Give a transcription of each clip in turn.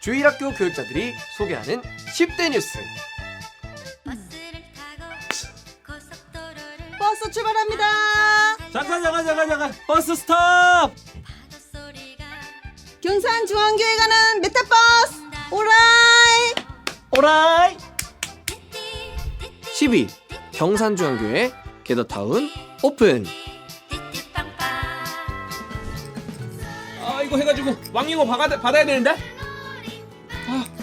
주일학교 교육자들이 소개하는 10대 뉴스. 버스를 타고 고속도로를 버스 출발합니다. 잠깐 잠깐 잠깐 잠깐 버스 스톱 경산 중앙교회 가는 메타버스. 오라이. 오라이 10위 경산중앙교회 게더타운 오픈. 아 이거 해가지고 왕이고 받아, 받아야 되는데 아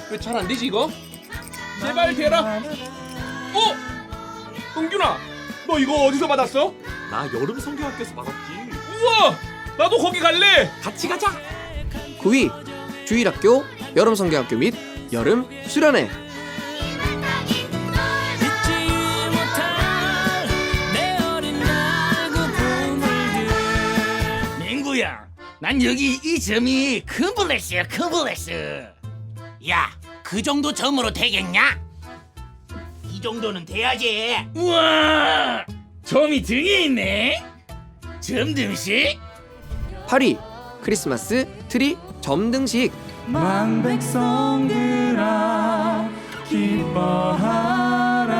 왜 잘 안 되지 이거? 제발 되라. 어? 은균아 너 이거 어디서 받았어? 나 여름 성교학교에서 받았지. 우와 나도 거기 갈래. 같이 가자. 9위 주일학교 여름성경학교 및 여름 수련회. 민구야, 난 여기 이 점이 컴플렉스야, 컴플렉스. 야, 그 정도 점으로 되겠냐? 이 정도는 돼야지. 우와, 점이 등에 있네. 점등식? 8위 크리스마스 트리 점등식. 만백성들아 기뻐하라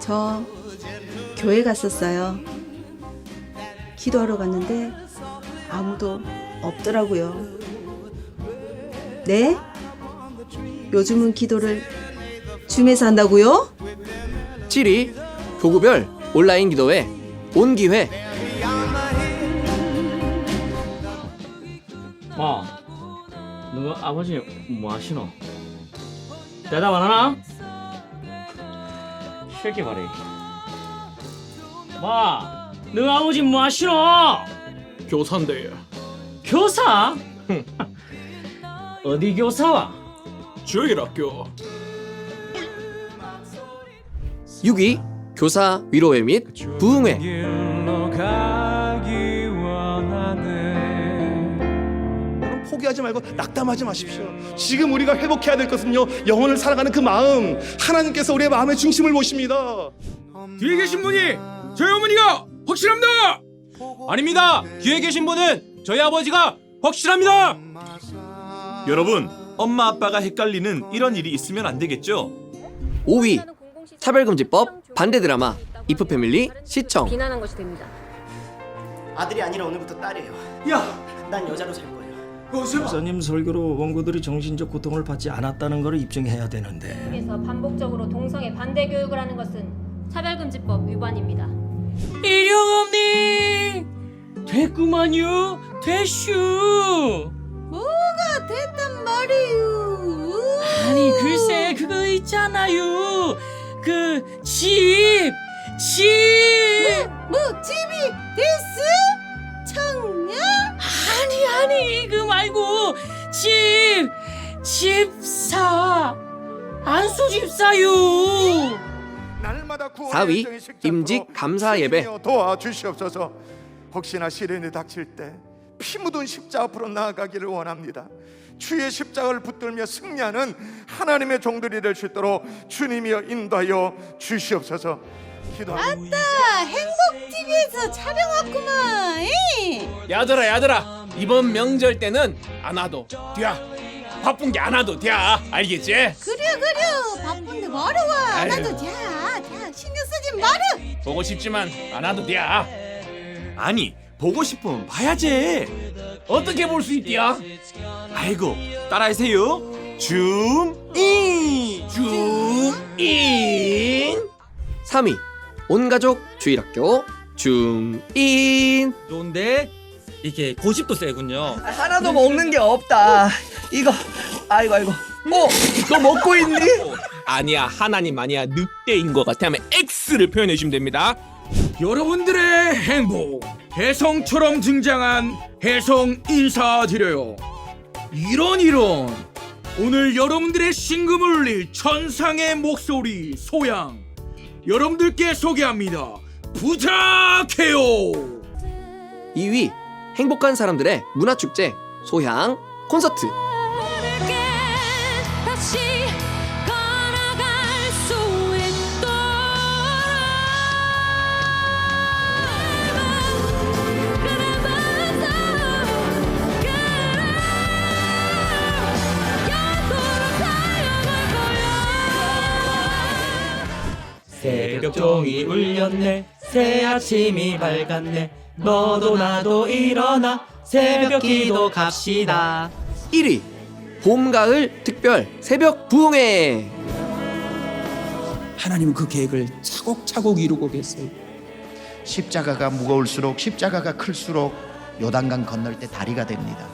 저 교회 갔었어요. 기도하러 갔는데 아무도 없더라고요. 네? 요즘은 기도를 줌에서 한다고요? 7위 교구별 온라인 기도회 온기회. 마, 너 아버지 뭐 하시노? 대답 안 하나? 새끼 말이. 마, 너 아버지 뭐 하시노? 교사인데 교사? 어디 교사와? 주일학교 6위 교사 위로회 및 부흥회. 여러분 포기하지 말고 낙담하지 마십시오. 지금 우리가 회복해야 될 것은요 영혼을 살아가는 그 마음 하나님께서 우리의 마음의 중심을 보십니다. 뒤에 계신 분이 저희 어머니가 확실합니다 아닙니다 뒤에 계신 분은 저희 아버지가 확실합니다 여러분 엄마 아빠가 헷갈리는 이런 일이 있으면 안 되겠죠 5위 차별금지법 반대 드라마 이프 패밀리 시청. 비난한 것이 됩니다. 아들이 아니라 오늘부터 딸이에요. 야 난 여자로 살 거예요. 목사님 설교로 원고들이 정신적 고통을 받지 않았다는 것을 입증해야 되는데 그래서 반복적으로 동성애 반대 교육을 하는 것은 차별금지법 위반입니다. 일용엄니 됐구만요, 됐슈. 뭐가 됐단 말이유. 아니 글쎄 그거 있잖아요. 그 집, 집. 뭐 집이 됐어? 청년? 아니 아니 그 말고 집, 집사. 안수 집사요. 날마다 4위 임직 감사 예배. 도와주시옵소서. 혹시나 시련이 닥칠 때 피 묻은 십자 앞으로 나아가기를 원합니다. 주의 십자가를 붙들며 승리하는 하나님의 종들이 될 수 있도록 주님이여 인도하여 주시옵소서. 기도합니다. 행복 TV에서 촬영 왔구만. 야들아 야들아 이번 명절 때는 안 와도 돼 바쁜 게 안 와도 돼 알겠지? 그래 그래 바쁜데 뭐로 와? 아유. 나도 자, 자 신경 쓰지 마라. 보고 싶지만 안 와도 돼 아니 보고 싶으면 봐야지 어떻게 볼 수 있디야? 아이고 따라하세요 줌이 줌인 3위 온가족 주일학교 줌인. 좋은데 이게 고집도 세군요. 하나도 먹는 게 없다. 이거 아이고 아이고. 어, 너 먹고 있니? 아니야 하나님 아니야 늑대인 것 같아 하면 X를 표현해 주시면 됩니다 여러분들의 행복 혜성처럼 등장한 혜성 인사드려요. 이런 이런. 오늘 여러분들의 신금을 울릴 천상의 목소리 소양. 여러분들께 소개합니다. 부탁해요. 2위 행복한 사람들의 문화축제 소향 콘서트. 종이 울렸네 새 아침이 밝았네 너도 나도 일어나 새벽 기도 갑시다 1위 봄 가을 특별 새벽 부흥회 하나님은 그 계획을 차곡차곡 이루고 계세요. 십자가가 무거울수록 십자가가 클수록 요단강 건널 때 다리가 됩니다.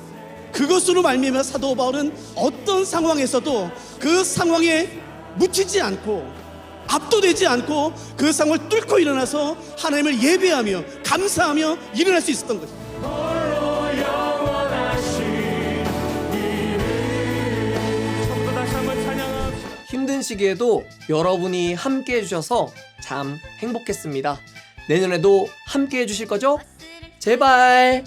그것으로 말미암아 사도 바울은 어떤 상황에서도 그 상황에 묻히지 않고 압도되지 않고 그 상황을 뚫고 일어나서 하나님을 예배하며 감사하며 일어날 수 있었던 거죠. 힘든 시기에도 여러분이 함께 해주셔서 참 행복했습니다. 내년에도 함께 해주실 거죠? 제발!